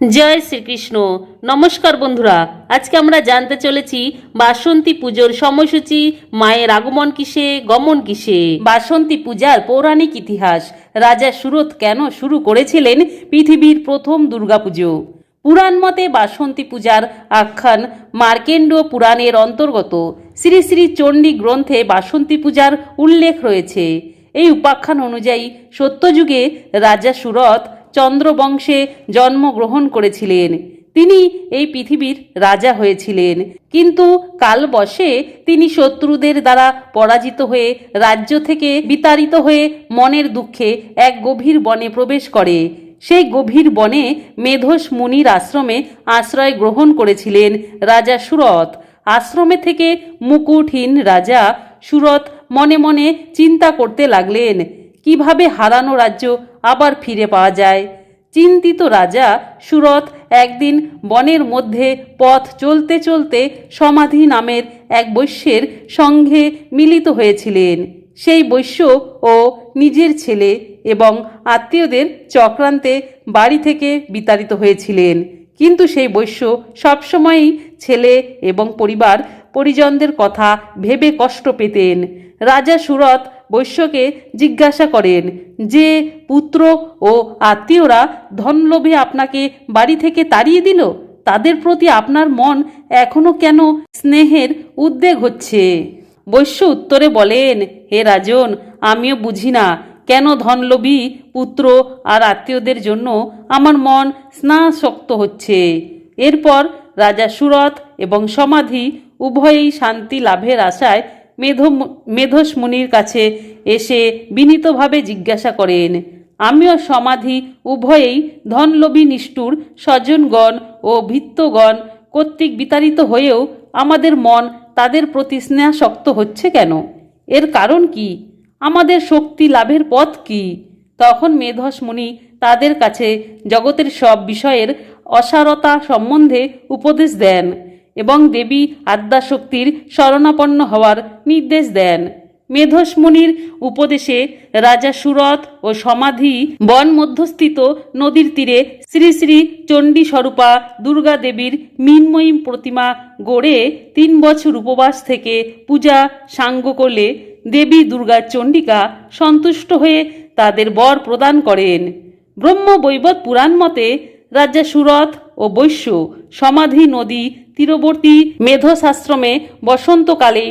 জয় শ্রীকৃষ্ণ। নমস্কার বন্ধুরা, আজকে আমরা জানতে চলেছি বাসন্তী পুজোর সময়সূচি, মায়ের আগমন কিসে, গমন কিসে? বাসন্তী পূজার পৌরাণিক ইতিহাস, রাজা সুরত কেন শুরু করেছিলেন পৃথিবীর প্রথম দুর্গাপুজো? পুরাণ মতে বাসন্তী পূজার আখ্যান মার্কেন্ড পুরাণের অন্তর্গত। শ্রী শ্রী চণ্ডী গ্রন্থে বাসন্তী পূজার উল্লেখ রয়েছে। এই উপাখ্যান অনুযায়ী সত্যযুগে রাজা সুরত চন্দ্রবংশে জন্মগ্রহণ করেছিলেন। তিনি এই পৃথিবীর রাজা হয়েছিলেন। কিন্তু কালবশে তিনি শত্রুদের দ্বারা পরাজিত হয়ে রাজ্য থেকে বিতাড়িত হয়ে মনের দুঃখে এক গভীর বনে প্রবেশ করে। সেই গভীর বনে মেধস মুনির আশ্রমে আশ্রয় গ্রহণ করেছিলেন রাজা সুরত আশ্রমে থেকে মুকুটহীন রাজা সুরত মনে মনে চিন্তা করতে লাগলেন, কীভাবে হারানো রাজ্য আবার ফিরে পাওয়া যায়? চিন্তিত রাজা সুরত একদিন বনের মধ্যে পথ চলতে চলতে সমাধি নামের এক বৈশ্যের সঙ্গে মিলিত হয়েছিলেন। সেই বৈশ্য ও নিজের ছেলে এবং আত্মীয়দের চক্রান্তে বাড়ি থেকে বিতাড়িত হয়েছিলেন। কিন্তু সেই বৈশ্য সবসময়ই ছেলে এবং পরিবার, পরিজনদের কথা ভেবে কষ্ট পেতেন। রাজা সুরত বৈশ্যকে জিজ্ঞাসা করেন, যে পুত্র ও আত্মীয়রা ধনলোভে আপনাকে বাড়ি থেকে তাড়িয়ে দিল? তাদের প্রতি আপনার মন এখনও কেন স্নেহের উদ্বেগ হচ্ছে? বৈশ্য উত্তরে বলেন, হে রাজন, আমিও বুঝি না। কেন ধনলোভী পুত্র আর আত্মীয়দের জন্য আমার মন স্নাসক্ত হচ্ছে? এরপর রাজা সুরত এবং সমাধি উভয়েই শান্তি লাভের আশায় মেধ মেধস মুনির কাছে এসে বিনীতভাবে জিজ্ঞাসা করেন, আমিও সমাধি উভয়েই ধনলোভী নিষ্ঠুর স্বজনগণ ও ভিত্তগণ কর্তৃক বিতাড়িত হয়েও আমাদের মন তাদের প্রতি স্নেহাসক্ত হচ্ছে কেন? এর কারণ কি? আমাদের শক্তি লাভের পথ কি? তখন মেধস মুনি তাদের কাছে জগতের সব বিষয়ের অসারতা সম্বন্ধে উপদেশ দেন। এবং দেবী আদ্যাশক্তির শরণাপন্ন হওয়ার নির্দেশ দেন। মেধস উপদেশে রাজা সুরত ও সমাধি বন মধ্যস্থিত নদীর তীরে শ্রী শ্রী চণ্ডী স্বরূপা দুর্গা দেবীর মিনময়ী প্রতিমা গড়ে তিন বছর উপবাস থেকে পূজা সাঙ্গ করলে দেবী দুর্গা চণ্ডিকা সন্তুষ্ট হয়ে তাদের বর প্রদান করেন। ব্রহ্ম বৈবত পুরাণ মতে রাজা সুরত ও বৈশ্য সমাধি নদী তীরবর্তী মেধশাশ্রমে বসন্তকালে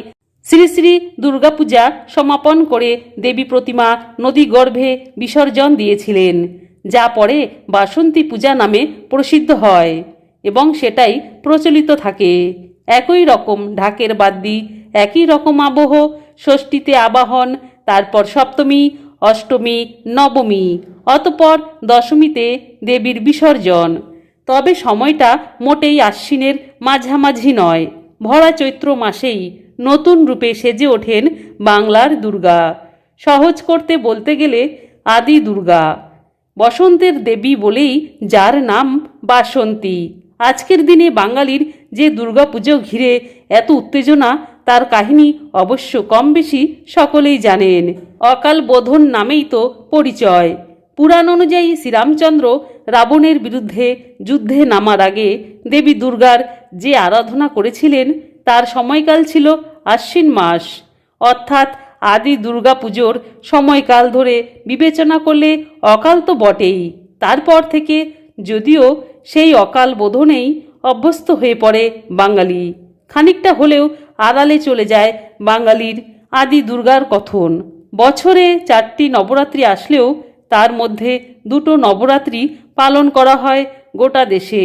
শ্রী শ্রী দুর্গাপূজা সমাপন করে দেবী প্রতিমা নদী গর্ভে বিসর্জন দিয়েছিলেন, যা পরে বাসন্তী পূজা নামে প্রসিদ্ধ হয় এবং সেটাই প্রচলিত থাকে। একই রকম ঢাকের বাদ্যি, একই রকম আবহ, ষষ্ঠীতে আবাহন, তারপর সপ্তমী অষ্টমী, নবমী, অতপর দশমীতে দেবীর বিসর্জন। তবে সময়টা মোটেই আশ্বিনের মাঝামাঝি নয়। ভরা চৈত্র মাসেই নতুন রূপে সেজে ওঠেন বাংলার দুর্গা। সহজ করতে বলতে গেলে আদি দুর্গা। বসন্তের দেবী বলেই যার নাম বাসন্তী। আজকের দিনে বাঙালির যে দুর্গাপুজো ঘিরে এত উত্তেজনা তার কাহিনী অবশ্য কম বেশি সকলেই জানেন। অকাল বোধন নামেই তো পরিচয়। পুরাণ অনুযায়ী শ্রীরামচন্দ্র রাবণের বিরুদ্ধে যুদ্ধে নামার আগে দেবী দুর্গার যে আরাধনা করেছিলেন, তার সময়কাল ছিল আশ্বিন মাস। অর্থাৎ আদি দুর্গা পুজোর সময়কাল ধরে বিবেচনা করলে অকাল তো বটেই। তারপর থেকে যদিও সেই অকাল বোধনেই অভ্যস্ত হয়ে পড়ে বাঙালি। খানিকটা হলেও আড়ালে চলে যায় বাঙালির আদি দুর্গার কথন। বছরে চারটি নবরাত্রি আসলেও তার মধ্যে দুটো নবরাত্রি পালন করা হয় গোটা দেশে।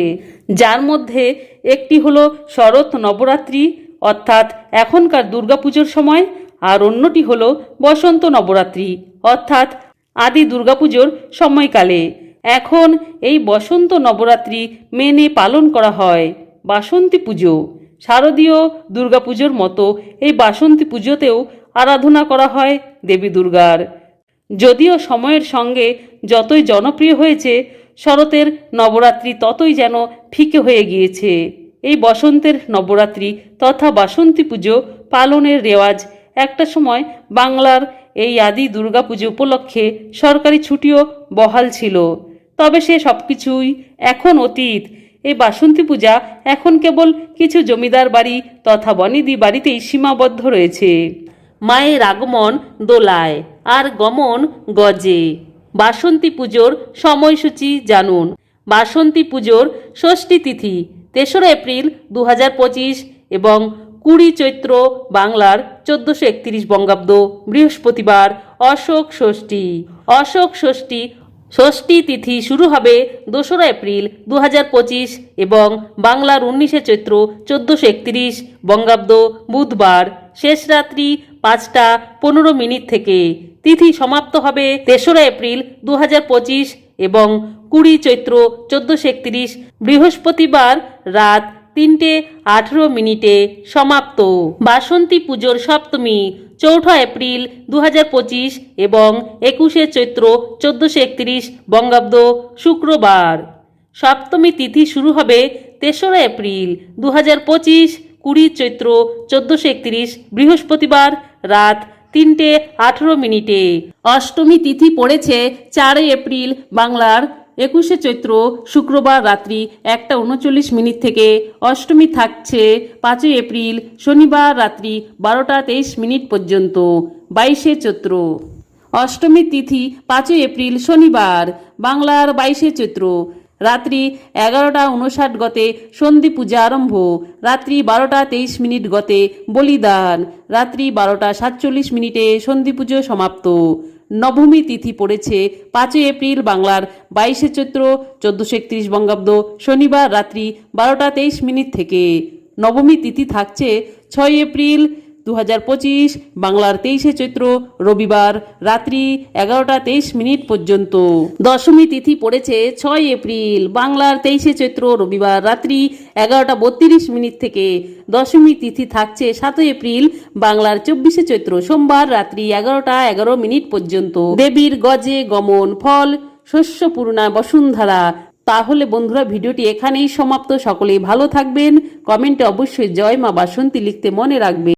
যার মধ্যে একটি হলো শরৎ নবরাত্রি, অর্থাৎ এখনকার দুর্গাপুজোর সময়, আর অন্যটি হলো বসন্ত নবরাত্রি, অর্থাৎ আদি দুর্গাপুজোর সময়কালে। এখন এই বসন্ত নবরাত্রি মেনে পালন করা হয় বাসন্তী পুজো। শারদীয় দুর্গাপুজোর মতো এই বাসন্তী পুজোতেও আরাধনা করা হয় দেবী দুর্গার। যদিও সময়ের সঙ্গে যতই জনপ্রিয় হয়েছে, শরতের নবরাত্রি ততই যেন ফিকে হয়ে গিয়েছে। এই বসন্তের নবরাত্রি তথা বাসন্তী পুজো পালনের রেওয়াজ একটা সময় বাংলার এই আদি দুর্গাপুজো উপলক্ষে সরকারি ছুটিও বহাল ছিল। তবে সে সবকিছুই এখন অতীত এই বাসন্তী পূজা এখন কেবল কিছু জমিদার বাড়ি তথা বনিদি বাড়িতেই সীমাবদ্ধ রয়েছে। মায়ের আগমন দোলায়, আর গমন গজে। বাসন্তী পুজোর সময়সূচি জানুন। বাসন্তী পুজোর ষষ্ঠী তিথি, তেসরা এপ্রিল দু হাজার পঁচিশ এবং কুড়ি চৈত্র বাংলার চোদ্দশো একত্রিশ বঙ্গাব্দ বৃহস্পতিবার অশোক ষষ্ঠী। অশোক ষষ্ঠী ষষ্ঠী তিথি শুরু হবে দোসরা এপ্রিল দু পঁচিশ এবং বাংলার উনিশে চৈত্র চোদ্দশো একত্রিশ, বঙ্গাব্দ, বুধবার, শেষ রাত্রি পাঁচটা পনেরো মিনিট থেকে। তিথি সমাপ্ত হবে তেসরা এপ্রিল দু পঁচিশ এবং কুড়ি চৈত্র চোদ্দশো একত্রিশ, বৃহস্পতিবার রাত তিনটে আঠেরো মিনিটে সমাপ্ত। বাসন্তী পুজোর সপ্তমী, চৌঠা এপ্রিল দু পঁচিশ এবং একুশে চৈত্র চোদ্দশো একত্রিশ বঙ্গাব্দ শুক্রবার। সপ্তমী তিথি শুরু হবে তেসরা এপ্রিল দু হাজার পঁচিশ কুড়ি চৈত্র চোদ্দশো একত্রিশ বৃহস্পতিবার রাত তিনটে আঠেরো মিনিটে। অষ্টমী তিথি পড়েছে চারই এপ্রিল বাংলার একুশে চৈত্র, শুক্রবার রাত্রি একটা উনচল্লিশ মিনিট থেকে অষ্টমী থাকছে পাঁচই এপ্রিল, শনিবার রাত্রি বারোটা তেইশ মিনিট পর্যন্ত, বাইশে চৈত্র। অষ্টমী তিথি পাঁচই এপ্রিল, শনিবার, বাংলার বাইশে চৈত্র। রাত্রি এগারোটা উনষাট গতে সন্ধি পূজা আরম্ভ। রাত্রি বারোটা তেইশ মিনিট গতে বলিদান। রাত্রি বারোটা সাতচল্লিশ মিনিটে সন্ধি পুজো সমাপ্ত। নবমী তিথি পড়েছে পাঁচই এপ্রিল বাংলার বাইশে চৈত্র, চোদ্দশো একত্রিশ বঙ্গাব্দ, শনিবার রাত্রি বারোটা তেইশ মিনিট থেকে। নবমী তিথি থাকছে ছয় এপ্রিল দু বাংলার তেইশে চৈত্র, রবিবার রাত্রি এগারোটা তেইশ মিনিট পর্যন্ত। দশমী তিথি পড়েছে ছয় এপ্রিল, বাংলার তেইশে চৈত্র, রবিবার রাত্রি এগারোটা বত্রিশ মিনিট থেকে। দশমী তিথি থাকছে সাতই এপ্রিল, বাংলার চব্বিশে চৈত্র, সোমবার রাত্রি এগারোটা এগারো মিনিট পর্যন্ত। দেবীর গজে গমন ফল, শস্য পূর্ণা বসুন্ধরা। তাহলে বন্ধুরা, ভিডিওটি এখানেই সমাপ্ত। সকলেই ভালো থাকবেন। কমেন্টে অবশ্যই জয় মা বাসন্তী লিখতে মনে রাখবেন।